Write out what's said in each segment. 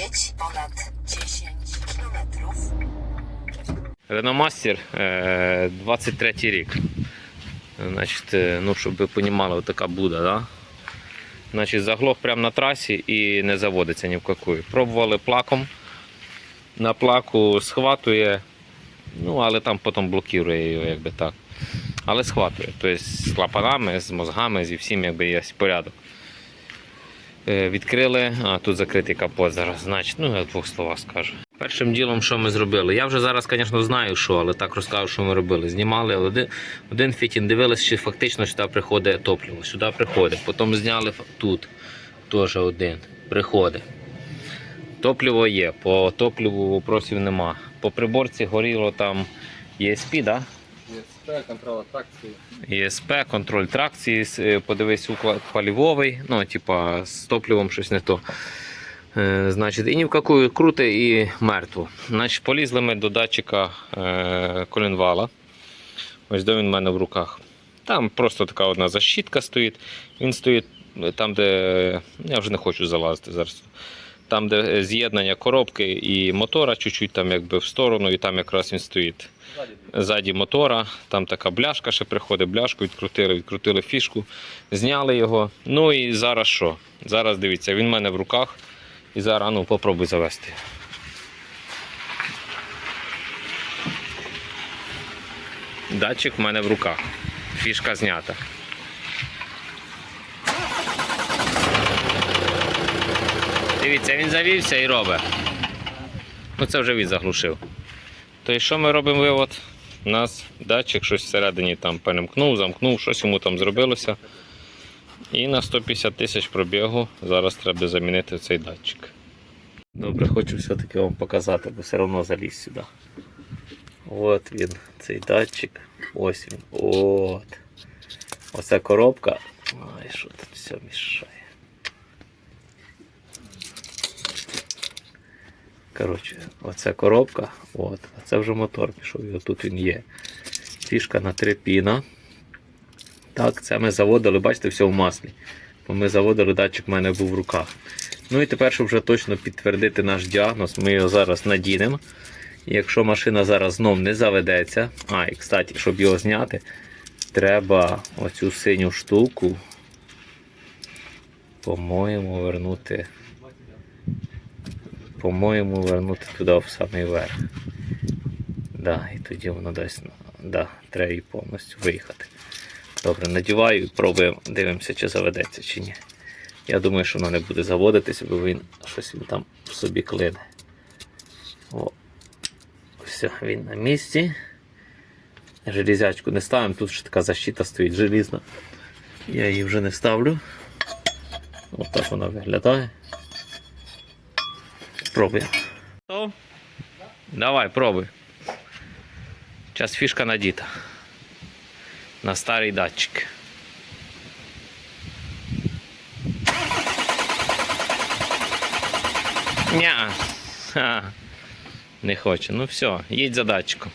Jedź ponad 10 kilometrów. Renault Master е, 23 рік. Значить, ну, щоб ви розуміли, така буде, да? Значить, заглох прямо на трасі і не заводиться ні в какую. Пробували плаком. На плаку схватує, ну, але там потім блокує його, якби так. Але схватує. Тобто з клапанами, з мозгами, зі всім якби є порядок. Е, Відкрили, а тут закритий капот зараз. Значить, ну я двох словах скажу. Першим ділом, що ми зробили? Я вже зараз, звісно, знаю, що, але так розкажу, що ми робили. Знімали один, один фітін, дивилися, чи фактично сюди приходить топливо. Сюди приходить. Потім зняли тут теж один. Приходить. Топливо є, по топливу вопросів нема. По приборці горіло там ESP, да? ЄСП, контроль атракції. ESP, контроль тракції, е, подивись уклад палівовий, ну, типа з топливом щось не то. Е, Значить, і ні в яку круте і мертво. Значить, полізли ми до датчика е, коленвала. Ось де він в мене в руках. Там просто така одна защітка стоїть. Він стоїть там, де. Я вже не хочу залазити зараз. Там, де е, з'єднання коробки і мотора, чуть-чуть там якби в сторону, і там якраз він стоїть Ззаді. мотора, там така бляшка ще приходить, бляшку відкрутили, відкрутили фішку, зняли його. Ну і зараз що? Зараз дивіться, він в мене в руках. І зараз ну, попробуй завести. Датчик в мене в руках. Фішка знята. Дивіться, він завівся і робить. Ну це вже він заглушив. То і що ми робимо вивод? У нас датчик щось всередині там перемкнув, замкнув, щось йому там зробилося. І на 150 тисяч пробігу зараз треба замінити цей датчик. Добре, хочу все-таки вам показати, бо все одно заліз сюди. От він, цей датчик. Ось він. От. Оця коробка. Ай, що тут все мішає. Коротше, оця коробка, от, а це вже мотор пішов, і отут він є. Фішка на три піна. Так, це ми заводили, бачите, все в маслі. Бо ми заводили, датчик в мене був в руках. Ну і тепер, щоб вже точно підтвердити наш діагноз, ми його зараз надінемо. Якщо машина зараз знов не заведеться, а, і кстати, щоб його зняти, треба оцю синю штуку, по-моєму, вернути по-моєму, вернути туди в самий верх. Да, і тоді воно дасть. Да, треба її повністю виїхати. Добре, надіваю і пробуємо, дивимося, чи заведеться, чи ні. Я думаю, що воно не буде заводитися, бо він щось він там собі клине. О. Все, він на місці. Железячку не ставимо, тут ще така защита стоїть желізна. Я її вже не ставлю. Ось так вона виглядає. Пробуємо. Давай, пробуй. Зараз фішка надіта. На старий датчик. Ня. Не хоче. Ну все, їдь за датчиком.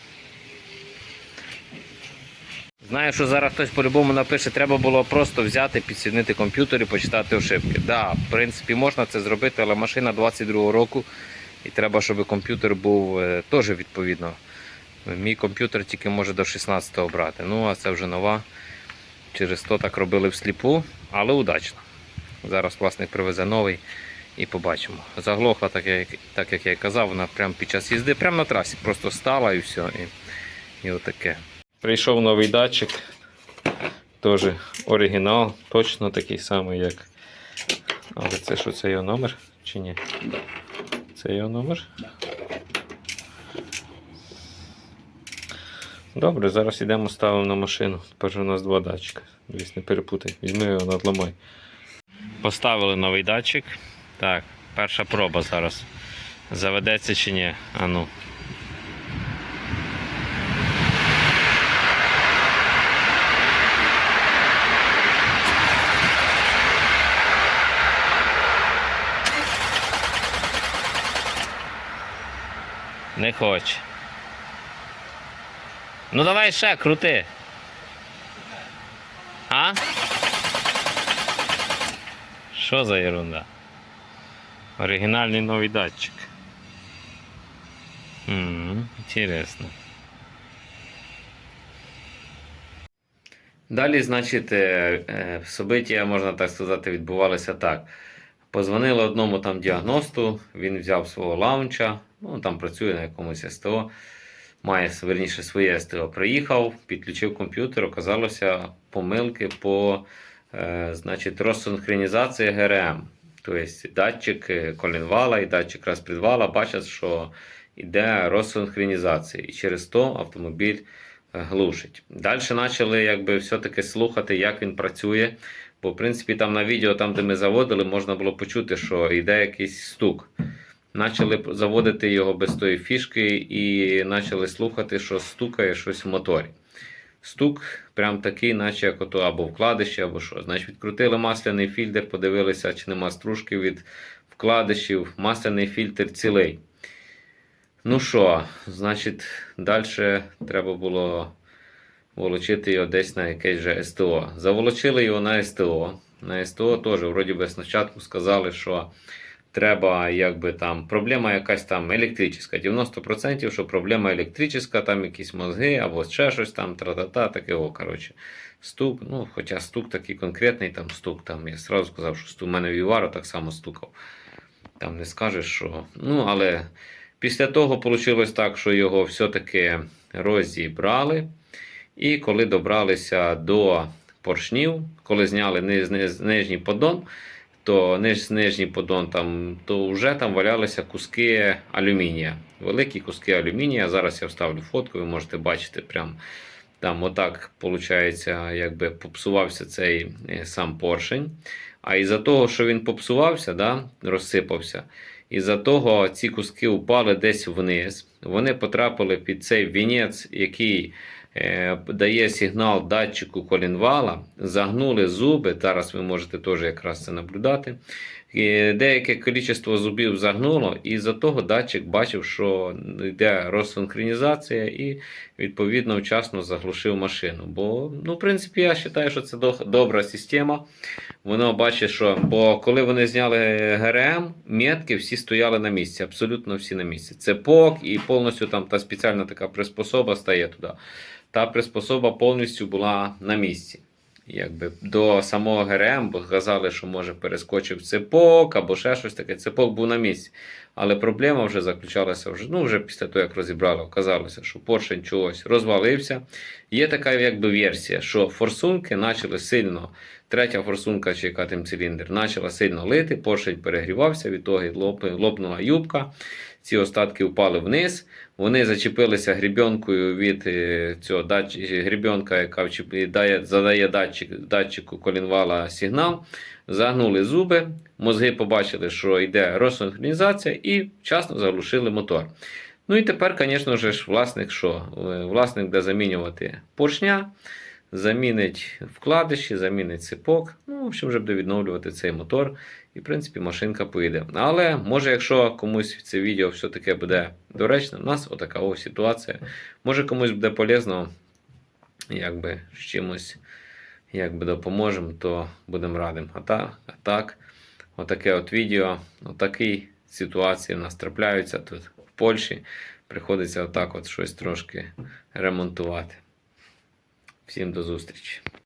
Знаю, що зараз хтось по-любому напише, треба було просто взяти, підсіднити комп'ютер і почитати ошибки. Так, да, в принципі, можна це зробити, але машина 22-го року, і треба, щоб комп'ютер був е, теж відповідно. Мій комп'ютер тільки може до 16-го брати. Ну, а це вже нова. Через то так робили всліпу, але удачно. Зараз власник привезе новий і побачимо. Заглохла, так як, так як я і казав, вона прямо під час їзди, прямо на трасі, просто стала і все. І, і отаке. Прийшов новий датчик. Теж оригінал, точно такий самий, як. Але це що, це його номер чи ні? Це його номер? Добре, зараз йдемо ставимо на машину. Тепер у нас два датчика. Дивись, не перепутай. Візьми його надламай. Поставили новий датчик. Так, перша проба зараз. Заведеться чи ні? А хоче. Ну давай ще крути. А? Що за ерунда? Оригінальний новий датчик. М, Інтересно. Далі, значить, е, е, собиття, можна так сказати, відбувалися так. Позвонили одному там діагносту, він взяв свого лаунча, ну там працює на якомусь СТО, має верніше своє СТО. Приїхав, підключив комп'ютер, оказалося помилки по е, значить, розсинхронізації ГРМ. Тобто датчик е, колінвала і датчик розпредвала бачать, що йде розсинхронізація, і через то автомобіль е, глушить. Далі почали якби, все-таки слухати, як він працює. Бо, в принципі, там на відео, там, де ми заводили, можна було почути, що йде якийсь стук. Почали заводити його без тої фішки і почали слухати, що стукає щось в моторі. Стук прям такий, наче як ото або вкладище, або що. Значить, відкрутили масляний фільтр, подивилися, чи нема стружки від вкладишів. Масляний фільтр цілий. Ну що, значить, далі треба було волочити його десь на якесь же СТО. Заволочили його на СТО. На СТО теж, вроді би, спочатку сказали, що треба, якби там, проблема якась там електрична. 90% що проблема електрична, там якісь мозги або ще щось там, тра-та-та, таке о, коротше. Стук, ну, хоча стук такий конкретний, там стук, там, я сразу сказав, що стук, у мене Віваро так само стукав. Там не скажеш, що. Ну, але після того вийшло так, що його все-таки розібрали. І коли добралися до поршнів, коли зняли нижній поддон, то ниж, нижній поддон там, то вже там валялися куски алюмінія. Великі куски алюмінія. Зараз я вставлю фотку, ви можете бачити прям там отак, виходить, якби попсувався цей е, сам поршень. А із-за того, що він попсувався, да, розсипався, із-за того ці куски упали десь вниз. Вони потрапили під цей вінець, який дає сигнал датчику колінвала, загнули зуби. Зараз ви можете теж якраз це наблюдати. Деяке кількість зубів загнуло, і за того датчик бачив, що йде розсинхронізація, і відповідно вчасно заглушив машину. Бо, ну, в принципі, я вважаю, що це до- добра система. Воно бачить, що бо коли вони зняли ГРМ, метки всі стояли на місці, абсолютно всі на місці. Це ПОК і повністю там та спеціальна така приспособа стає туди. Та приспособа повністю була на місці. Якби до самого ГРМ, бо казали, що може перескочив цепок або ще щось таке. Цепок був на місці. Але проблема вже заключалася вже, ну, вже після того, як розібрали, оказалося, що поршень чогось розвалився. Є така якби версія, що форсунки почали сильно, третя форсунка чи яка там циліндр, почала сильно лити, поршень перегрівався, від того лоп- лопнула юбка. Ці остатки впали вниз. Вони зачепилися грібенкою від е, цього дач... грібенка, яка дає, задає датчик, датчику колінвала сигнал. Загнули зуби, мозги побачили, що йде розсинхронізація, і вчасно заглушили мотор. Ну і тепер, звісно ж, власник що? Е, Власник буде замінювати поршня, замінить вкладиші, замінить цепок. Ну, в общем, вже буде відновлювати цей мотор. І, в принципі, машинка поїде. Але може, якщо комусь це відео все-таки буде доречно, у нас отака ось ситуація. Може комусь буде полезно, якби з чимось якби допоможемо, то будемо радим. А так, а так отаке от відео, отакі ситуації в нас трапляються тут в Польщі. Приходиться отак от щось трошки ремонтувати. Всім до зустрічі!